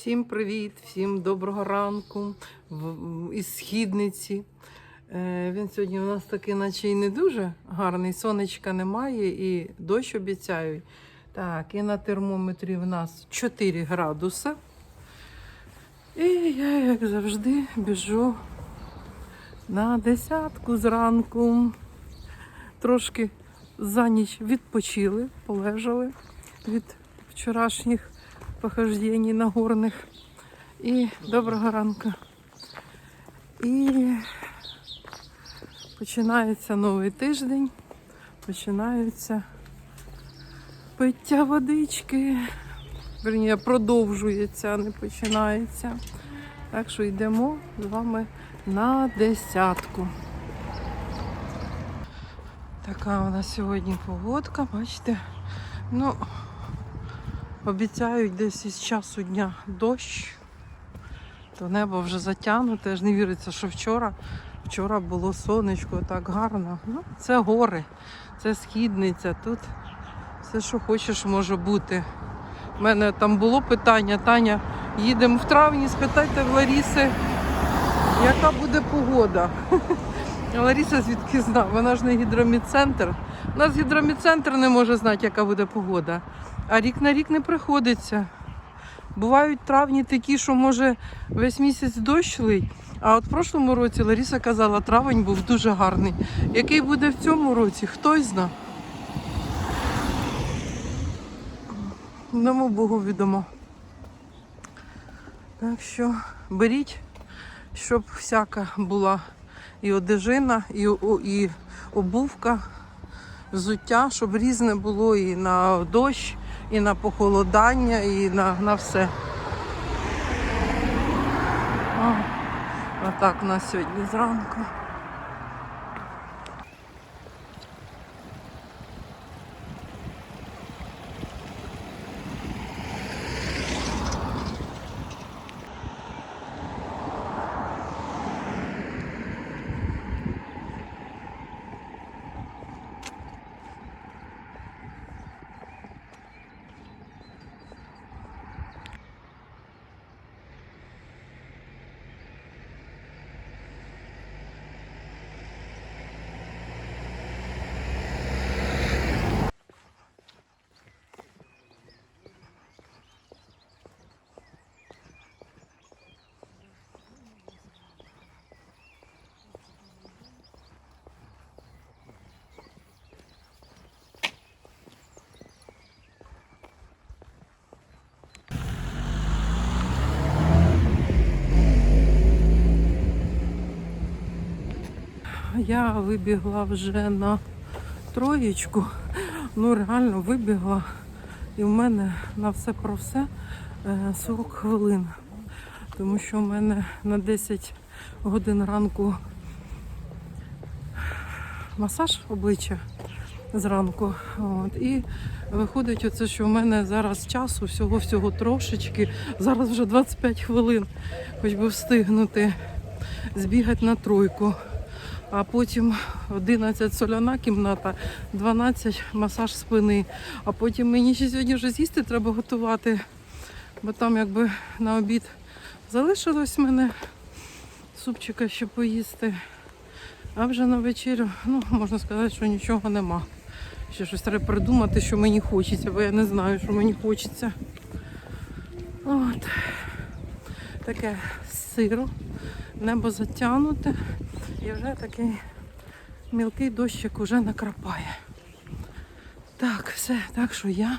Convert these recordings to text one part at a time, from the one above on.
Всім привіт, всім доброго ранку із східниці. Е, Він сьогодні у нас такий, наче і не дуже гарний. Сонечка немає і дощ обіцяють. Так, і на термометрі в нас 4 градуси. І я, як завжди, біжу на десятку зранку. Трошки за ніч відпочили, полежали від вчорашніх похождень нагорних. І доброго ранку. І починається новий тиждень, починається пиття водички. Верніше, продовжується, а не починається. Так що йдемо з вами на десятку. Така у нас сьогодні погодка, бачите. Ну, обіцяють десь із часу дня дощ. То небо вже затягнуте. Аж не віриться, що вчора. Вчора було сонечко так гарно. Ну, це гори, це східниця. Тут все, що хочеш, може бути. У мене там було питання, Таня, їдемо в травні, спитайте в Ларіси, яка буде погода. Ларіса звідки зна? Вона ж не гідроміцентр. У нас гідроміцентр не може знати, яка буде погода. А рік на рік не приходиться. Бувають травні такі, що може весь місяць дощ. А от в прошлому році Ларіса казала, травень був дуже гарний. Який буде в цьому році, хтось зна. Одному Богу відомо. Так що беріть, щоб всяка була і одежина, і, і обувка, взуття, щоб різне було і на дощ, і на похолодання, і на, на все. Отак у нас сьогодні зранку. Я вибігла вже на троєчку. Ну реально вибігла. І в мене на все про все е, 40 хвилин. Тому що в мене на 10 годин ранку масаж обличчя зранку. От. І виходить оце, що в мене зараз часу всього-всього трошечки. Зараз вже 25 хвилин, хоч би встигнути збігати на тройку. А потім 11 соляна кімната, 12 масаж спини. А потім мені ще сьогодні вже з'їсти треба готувати, бо там якби на обід залишилось мене супчика ще поїсти. А вже на вечерю, ну, можна сказати, що нічого нема. Ще щось треба придумати, що мені хочеться, бо я не знаю, що мені хочеться. От. Таке сиро, небо затягнуте. І вже такий мілкий дощик уже накрапає. Так, все, так що я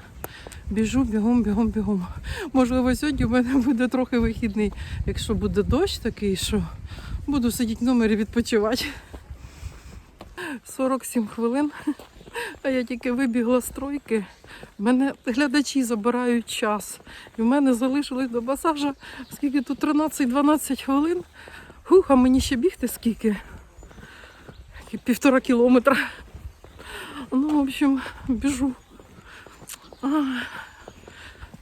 біжу бігом, бігом, бігом. Можливо, сьогодні в мене буде трохи вихідний, якщо буде дощ такий, що буду сидіти в номері відпочивати. 47 хвилин, а я тільки вибігла з тройки. Мене глядачі забирають час. І в мене залишилось до масажа, скільки тут 13-12 хвилин. Хух, а мені ще бігти скільки? Півтора кілометра. Ну, в общем, біжу.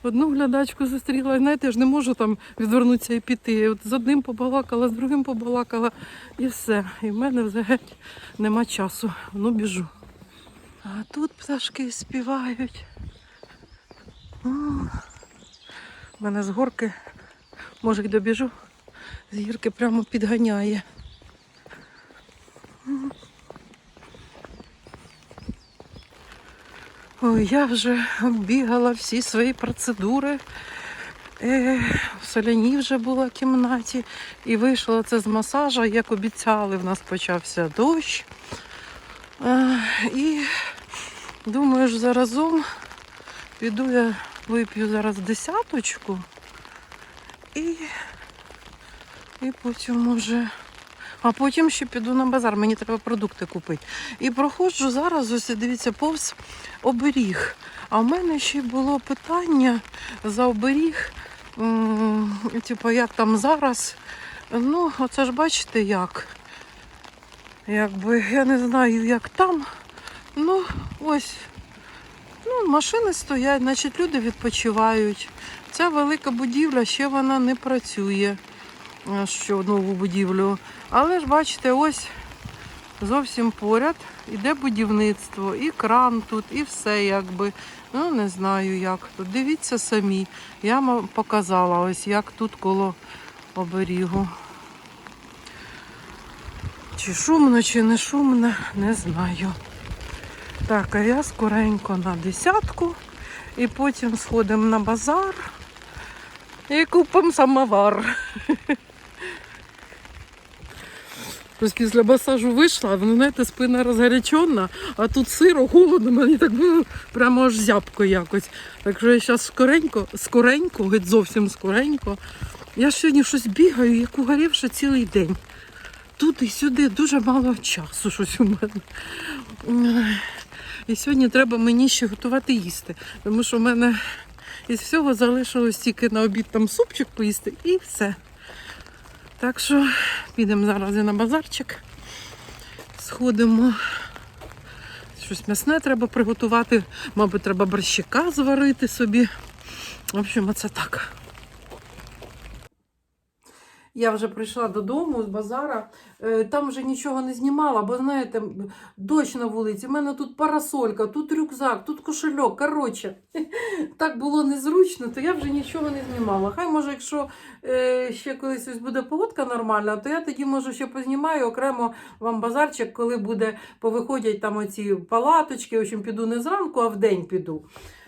Одну глядачку зустріла, знаєте, я ж не можу там відвернутися і піти. От з одним побалакала, з другим побалакала і все. І в мене взагалі нема часу. Ну, біжу. А тут пташки співають. В мене з горки Може, й добіжу. З гірки прямо підганяє. Ой, я вже оббігала всі свої процедури. Е, в соляній вже була в кімнаті і вийшла це з масажа, як обіцяли, в нас почався дощ. Е, і думаю, ж заразом піду я вип'ю зараз десяточку і, і потім може. А потім ще піду на базар, мені треба продукти купити. І проходжу зараз, ось дивіться, повз оберіг. А в мене ще було питання за оберіг. Типу, як там зараз. Ну, оце ж бачите як. Якби я не знаю, як там. Ну, ось. Ну, машини стоять, значить люди відпочивають. Ця велика будівля ще вона не працює. Що нову будівлю. Але ж бачите, ось зовсім поряд іде будівництво, і кран тут, і все якби. Ну, не знаю, як тут. Дивіться самі. Я вам показала ось як тут коло оберігу. Чи шумно, чи не шумно, не знаю. Так, а я скоренько на десятку. І потім сходимо на базар і купимо самовар. Ось після масажу вийшла, ви знаєте, спина розгарячена, а тут сиро, холодно, мені так було прямо аж зябко якось. Так що я зараз скоренько, скоренько, геть зовсім скоренько. Я сьогодні щось бігаю, як угорівши цілий день. Тут і сюди дуже мало часу щось у мене. І сьогодні треба мені ще готувати їсти, тому що в мене із всього залишилось тільки на обід там супчик поїсти і все. Так що підемо зараз і на базарчик. Сходимо. Щось м'ясне треба приготувати. Мабуть, треба борщика зварити собі. В общем, оце так. Я вже прийшла додому з базара. Е, Там вже нічого не знімала, бо знаєте, дощ на вулиці. У мене тут парасолька, тут рюкзак, тут кошельок. Коротше, так було незручно, то я вже нічого не знімала. Хай може, якщо е, ще колись ось буде погодка нормальна, то я тоді може ще познімаю окремо вам базарчик, коли буде повиходять там оці палаточки. В общем, піду не зранку, а в день піду.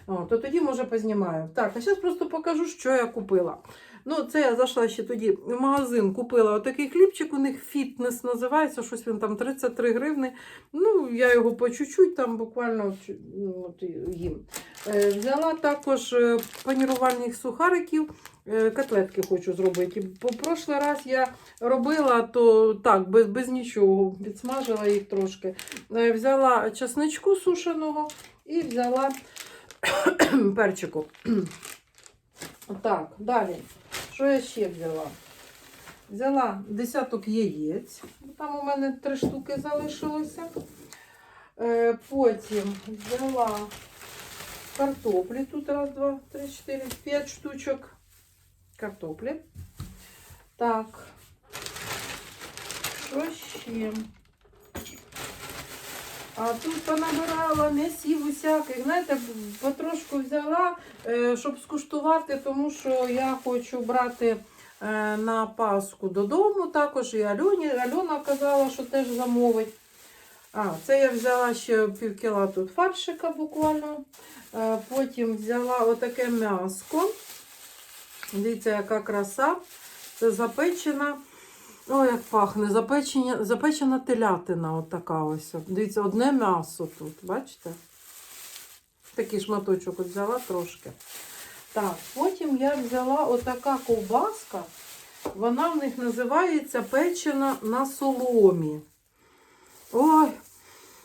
О, то тоді може познімаю. Так, а зараз просто покажу, що я купила. Ну, це я зайшла ще тоді в магазин, купила отакий хлібчик, у них фітнес називається, щось він там 33 гривни. Ну, я його по чуть-чуть там буквально ну, от, їм. Е, взяла також е, панірувальних сухариків, е, котлетки хочу зробити. Бо прошлий раз я робила, то так, без, без нічого, підсмажила їх трошки. Взяла чесничку сушеного і взяла перчику. Так, далі. Що я ще взяла? Взяла десяток яєць. Там у мене три штуки залишилося. Е, потім взяла картоплі. Тут раз, два, три, чотири, п'ять штучок картоплі. Так. Що ще? А тут понабирала м'ясів усяких. Знаєте, потрошку взяла, е, щоб скуштувати, тому що я хочу брати е, на Пасху додому. Також і Альоні. Альона казала, що теж замовить. А, це я взяла ще пів кіла тут фаршика буквально. Е, Потім взяла отаке м'яско. Дивіться, яка краса. Це запечена. О, як пахне, запечена, запечена телятина, отака ось. Дивіться, одне м'ясо тут, бачите? Такий шматочок от взяла трошки. Так, потім я взяла отака ковбаска. Вона в них називається печена на соломі. Ой,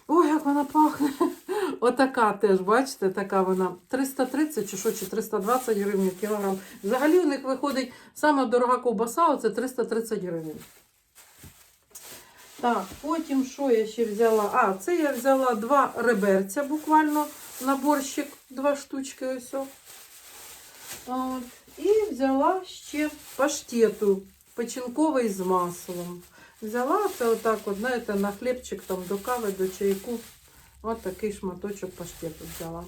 ой, як вона пахне. Отака теж, бачите, така вона 330 чи що, чи 320 гривень кілограм. Взагалі у них виходить сама дорога ковбаса, оце 330 гривень. Так, потім що я ще взяла? А, це я взяла два реберця буквально на борщик, два штучки ось. От. І взяла ще паштету печінковий з маслом. Взяла це отак, от, знаєте, на хлібчик там до кави, до чайку. От такий шматочок паштету взяла.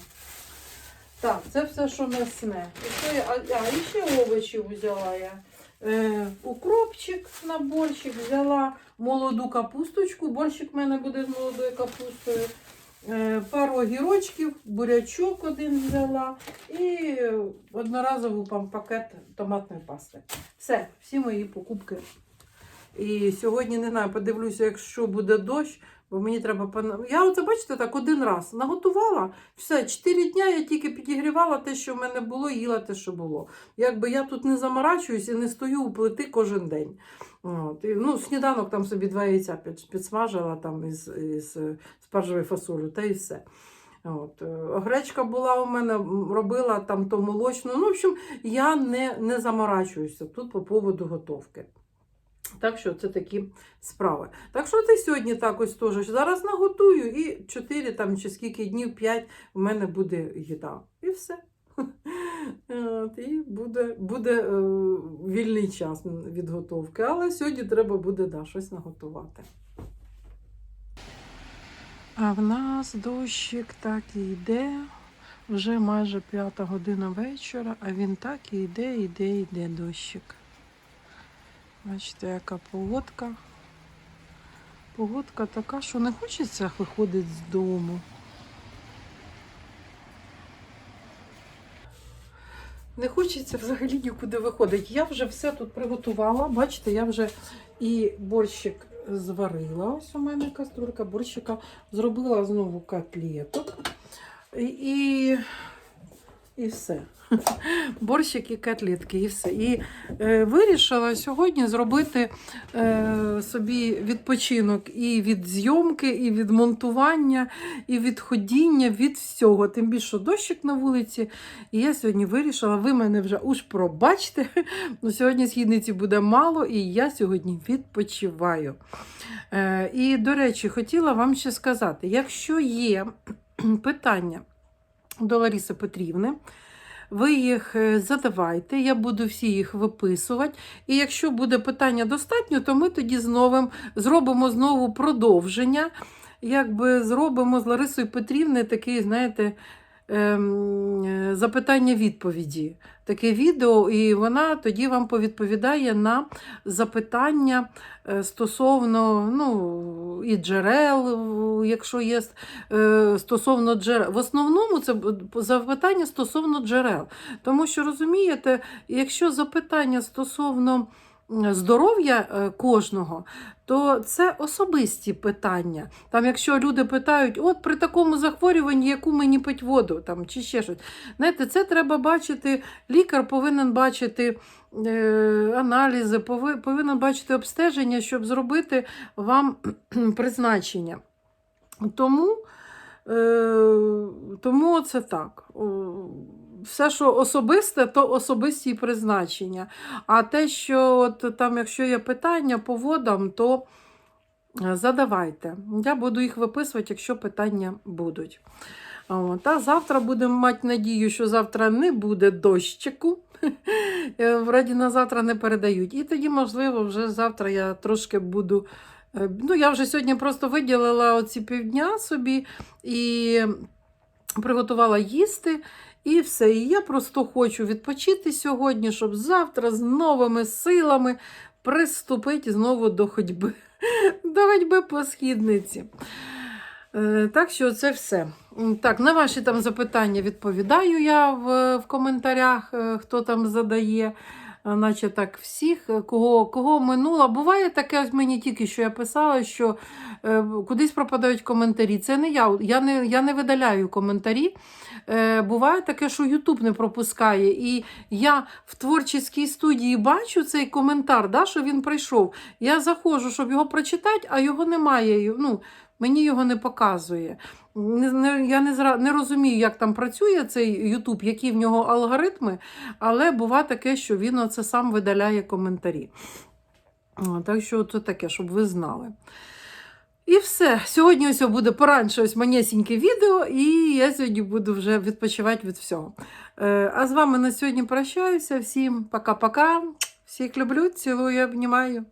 Так, це все, що м'ясне. А, а, і ще овочів взяла я. е, укропчик на борщик, взяла молоду капусточку. Борщик в мене буде з молодою капустою. Е, пару огірочків, бурячок один взяла і одноразовий пакет томатної пасти. Все, всі мої покупки. І сьогодні не знаю, подивлюся, якщо буде дощ, бо мені треба Я оце бачите, так один раз наготувала. Все, 4 дня я тільки підігрівала те, що в мене було, їла те, що було. Якби я тут не заморачуюсь і не стою у плити кожен день. От. І, ну, сніданок там собі два яйця під, підсмажила там із, із спаржевою фасолю, та і все. От. е, Гречка була у мене, робила там то молочну. Ну, в общем, я не, не заморачуюся тут по поводу готовки. Так що це такі справи. Так що ти сьогодні так ось теж зараз наготую і 4 там чи скільки днів, 5 в мене буде їда. І все. І буде, буде е, вільний час від готовки. Але сьогодні треба буде да, щось наготувати. А в нас дощик так і йде. Вже майже п'ята година вечора, а він так і йде, йде, йде дощик. Бачите, яка погодка. Погодка така, що не хочеться виходити з дому. Не хочеться взагалі нікуди виходити. Я вже все тут приготувала. Бачите, я вже і борщик зварила. Ось у мене каструлька борщика. Зробила знову котлеток. І, і, все. Борщик і котлетки, і все. І е, вирішила сьогодні зробити е, собі відпочинок і від зйомки, і від монтування, і від ходіння, від всього. Тим більше дощик на вулиці. І я сьогодні вирішила, ви мене вже уж пробачте. Ну, сьогодні східниці буде мало, і я сьогодні відпочиваю. Е, і, до речі, хотіла вам ще сказати: якщо є питання до Лариси Петрівни, ви їх е, задавайте, я буду всі їх виписувати. І якщо буде питання достатньо, то ми тоді знову зробимо знову продовження. Якби зробимо з Ларисою Петрівною такий, знаєте, ем, е, запитання-відповіді. Таке відео, і вона тоді вам повідповідає на запитання е, стосовно ну, і джерел, якщо є е, стосовно джерел. В основному це запитання стосовно джерел. Тому що розумієте, якщо запитання стосовно здоров'я е, кожного, то це особисті питання. Там, якщо люди питають, от при такому захворюванні, яку мені пить воду, там, чи ще щось. Знаєте, це треба бачити, лікар повинен бачити е, аналізи, пови- повинен бачити обстеження, щоб зробити вам призначення. Тому, е, тому це так. Все, що особисте, то особисті призначення. А те, що от, там, якщо є питання по водам, то е, задавайте. Я буду їх виписувати, якщо питання будуть. От. Завтра будемо мати надію, що завтра не буде дощику. Е, Вроді на завтра не передають. І тоді, можливо, вже завтра я трошки буду. е, Ну, я вже сьогодні просто виділила оці півдня собі і приготувала їсти. І все. І я просто хочу відпочити сьогодні, щоб завтра з новими силами приступити знову до ходьби. До ходьби по східниці. Е, Так що це все. Так, на ваші там запитання відповідаю я в, в коментарях, е, хто там задає. Е, Наче так всіх, е, кого, кого минула. Буває таке, ось мені тільки що я писала, що е, кудись пропадають коментарі. Це не я. Я не, я не видаляю коментарі. Е, буває таке, що Ютуб не пропускає. І я в творчій студії бачу цей коментар, да, що він прийшов. Я заходжу, щоб його прочитати, а його немає. Ну, мені його не показує. Я не, зра, не розумію, як там працює цей Ютуб, які в нього алгоритми, але буває таке, що він оце сам видаляє коментарі. Так що це таке, щоб ви знали. І все. Сьогодні ось буде поранше ось манесеньке відео, і я сьогодні буду вже відпочивати від всього. Е, А з вами на сьогодні прощаюся. Всім пока-пока. Всіх люблю, цілую, обнімаю.